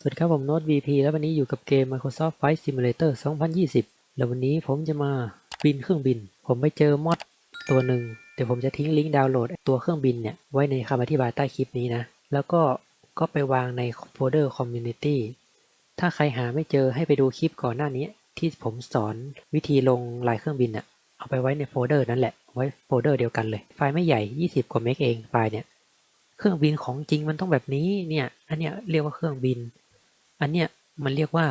สวัสดีครับผมโน้ต VP แล้ววันนี้อยู่กับเกม Microsoft Flight Simulator 2020 แล้ววันนี้ผมจะมาบินเครื่องบิน ผมไปเจอมอดตัวหนึ่งเดี๋ยวผมจะทิ้งลิงก์ดาวน์โหลดตัวเครื่องบินเนี่ย ไว้ในคำอธิบายใต้คลิปนี้นะ แล้วก็ก็ไปวางในโฟลเดอร์ Community ถ้าใครหาไม่เจอให้ไปดูคลิปก่อนหน้านี้ ที่ผมสอนวิธีลงลายเครื่องบินอะเอาไปไว้ในโฟลเดอร์นั่นแหละไว้โฟลเดอร์เดียวกันเลย ไฟล์ไม่ใหญ่ 20 กว่าเมกเองไฟล์เนี่ยเครื่องบินของจริงมันต้องแบบนี้เนี่ยอันเนี้ยเรียกว่าเครื่องบิน อันเนี้ยมันเรียกว่า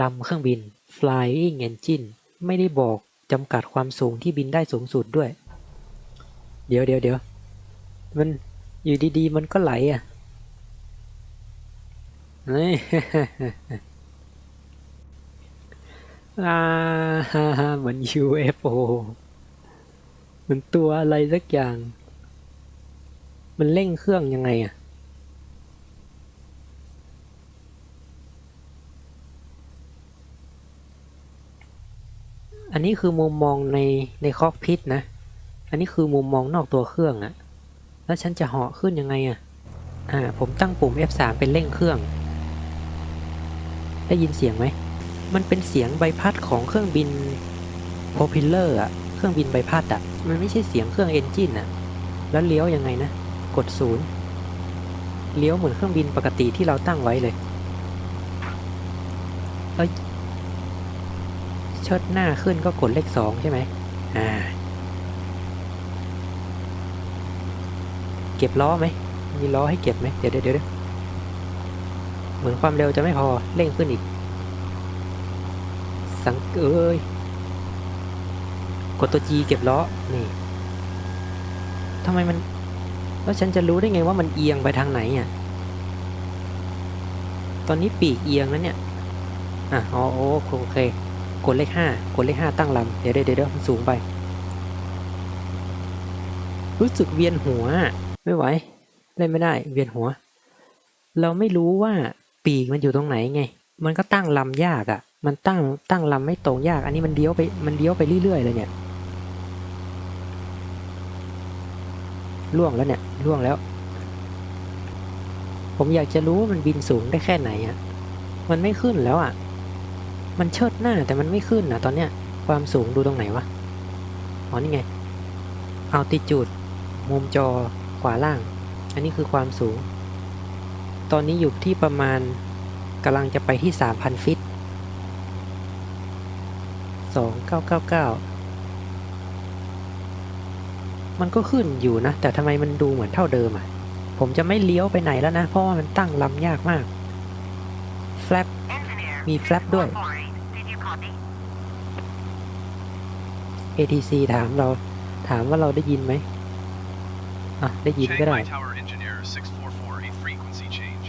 ลำเครื่องบิน flying engine ไม่ได้บอกจำกัดความสูงที่บินได้สูงสุดด้วย เดี๋ยวเดี๋ยวเดี๋ยวมันอยู่ดีๆ มันก็ไหลอะเฮ้ยอ่าฮ่าฮ่าเหมือน UFO มือนตัวอะไรสักอย่าง มันเร่งเครื่องยังไงอะ อันนี้คือมุมมองในในคอกพิทนะ อันนี้คือมุมมองนอกตัวเครื่องอะแล้วฉันจะเหาะขึ้นยังไงอะอ่า ผมตั้งปุ่ม F3 เป็นเร่งเครื่อง ได้ยินเสียงไหม มันเป็นเสียงใบพัดของเครื่องบิน propeller อะเครื่องบินใบพัดอะมันไม่ใช่เสียงเครื่องเอนจินอะแล้วเลี้ยวยังไงนะ กดศูนย์เลี้ยวเหมือนเครื่องบินปกติที่เราตั้งไว้เลย เชิดหน้าขึ้นก็กดเลขสองใช่ไหมอ่า เก็บล้อไหม มีล้อให้เก็บไหม เดี๋ยวเดี๋ยวเดี๋ยวเหมือนความเร็วจะไม่พอ เร่งขึ้นอีก สังเอ้ยกดตัว G เก็บล้อ นี่ทำไมมัน แล้วฉันจะรู้ได้ไงว่ามันเอียงไปทางไหนอะ ตอนนี้ปีกเอียงแล้วเนี่ย อะ อ๋อโอเค ดเลขห้ากดเลขห้าตั้งลำเดี๋ยวเดี๋ยวเดี๋ยวมันสูงไป รู้สึกเวียนหัว ไม่ไหวเล่นไม่ได้ เวียนหัว เราไม่รู้ว่าปีกมันอยู่ตรงไหนไง มันก็ตั้งลำยากอะ่ะ มันตั้งตั้งลำไม่ตรงยาก อันนี้มันเลี้ยวไปมันเลี้ยวไปเรื่อยๆเลยเนี่ยล่วงแล้วเนี่ยล่วงแล้ว ผมอยากจะรู้ว่ามันบินสูงได้แค่ไหนอะ่ะ มันไม่ขึ้นแล้วอะ มันเชิดหน้าแต่มันไม่ขึ้นนะตอนเนี้ยความสูงดูตรงไหนวะ อ๋อนี่ไงเอาติจูดมุมจอขวาล่าง อันนี้คือความสูง ตอนนี้อยู่ที่ประมาณกำลังจะไปที่ 3,000 ฟิต 2999 มันก็ขึ้นอยู่นะ แต่ทำไมมันดูเหมือนเท่าเดิมอะ ผมจะไม่เลี้ยวไปไหนแล้วนะ เพราะว่ามันตั้งลำยากมาก แฟลปมีแฟลปด้วย ATC ถามเราถามว่าเราได้ยินไหมอะ ได้ยินก็ได้ Shanghai Tower Engineer 644, a frequency change.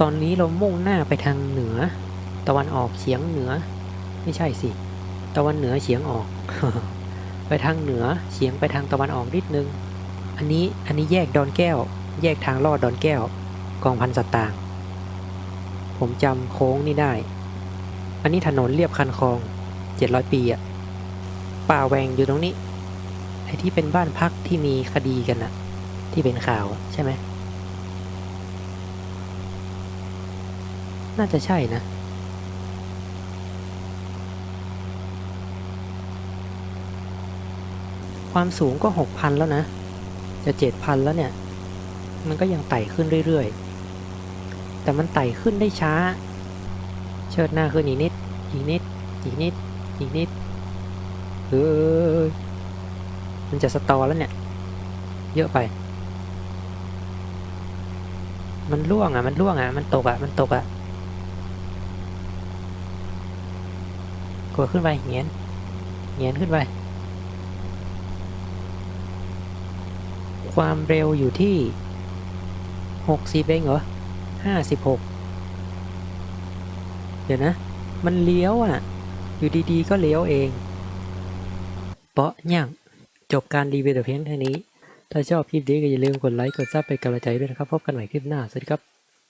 ตอนนี้เรามุ่งหน้าไปทางเหนือ ตะวันออกเฉียงเหนือ ไม่ใช่สิ ตะวันเหนือเฉียงออก ไปทางเหนือเฉียงไปทางตะวันออกนิดนึง อันนี้อันนี้แยกดอนแก้ว แยกทางลอดดอนแก้ว กองพันสัตว์ต่าง ผมจำโค้งนี่ได้ อันนี้ถนนเรียบคันคลองเจ็ดร้อยปีอะป่าแหวงอยู่ตรงนี้ ไอ้ที่เป็นบ้านพักที่มีคดีกันอะที่เป็นข่าวใช่ไหม น่าจะใช่นะความสูงก็หกพันแล้วนะ จะเจ็ดพันแล้วเนี่ย มันก็ยังไต่ขึ้นเรื่อย ๆ แต่มันไต่ขึ้นได้ช้า เชิดหน้าขึ้นอีกนิด อีกนิด อีกนิด อีกนิดเออมันจะสตอแล้วเนี่ย เยอะไป มันล่วงอะ มันล่วงอะ มันตกอะ มันตกอะกดขึ้นไปเงียนเงียนขึ้นไป ความเร็วอยู่ที่หกสิบเองเหรอ ห้าสิบหกเดี๋ยวนะ มันเลี้ยวอะ อยู่ดีๆ ก็เลี้ยวเองเปาะย่างจบการรีวิวแต่เพียงเท่านี้ ถ้าชอบคลิปนี้ก็อย่าลืมกดไลค์ กดซับเป็นกำลังใจด้วยนะครับ พบกันใหม่คลิปหน้า สวัสดีครับ